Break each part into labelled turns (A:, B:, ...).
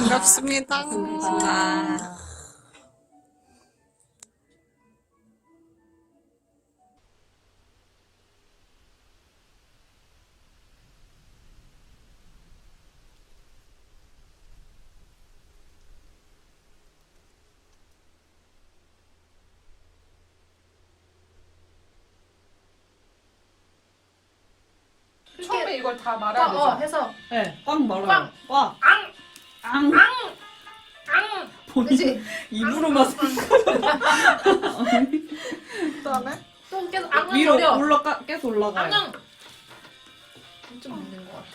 A: 반갑습니다.
B: 처음에 이걸 다
C: 꽉,
B: 되죠.
C: 어, 해서
D: 네, 꽉 말아요. 꽉.
B: 앙!
D: 앙.
B: 앙!
D: 본인
C: 그치?
D: 입으로만
B: 그다음에
C: 또 계속 앙은
D: 위로
C: 어려
D: 올라가 계속 올라가요.
C: 앙은 좀 있는 것 같아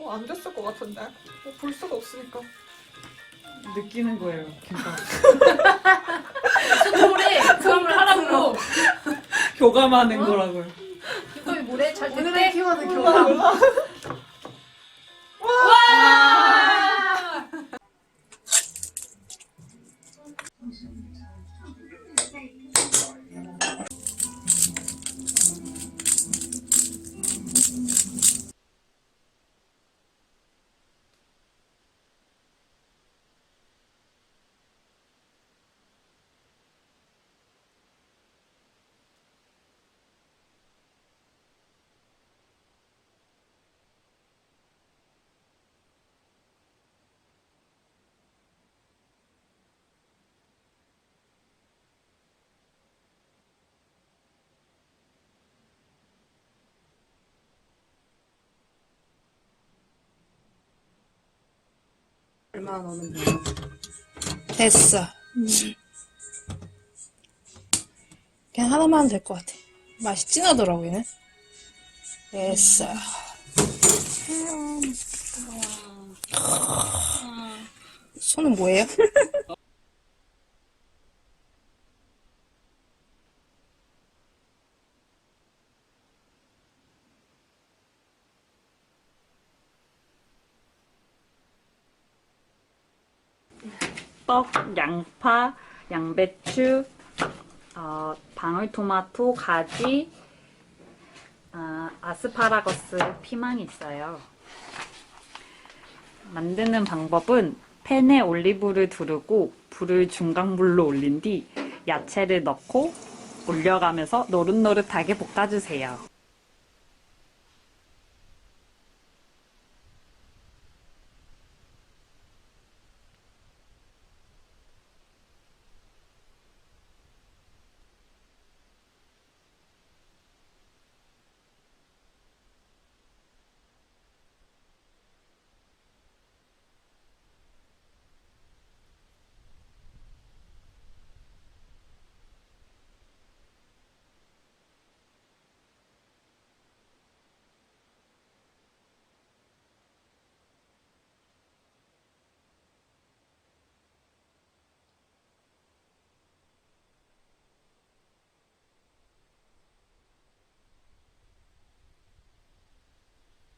B: 어, 안 됐을 것 같은데. 어, 볼 수가 없으니까.
D: 느끼는 거예요. 김밥.
C: 수동물에 그걸 하라고
D: 교감하는
C: 어?
D: 거라고요.
C: 뭐래? 잘
E: 오늘의? 키워드 교감.
B: 몰 라.
E: 얼마나 넣으면 돼요?
A: 됐어. 그냥 하나만 될 것 같아. 맛이 진하더라고, 얘는. 됐어. 손은 뭐예요?
F: 떡, 양파, 양배추, 어, 방울토마토, 가지, 아, 아스파라거스, 피망이 있어요. 만드는 방법은 팬에 올리브를 두르고 불을 중강불로 올린 뒤 야채를 넣고 올려가면서 노릇노릇하게 볶아주세요.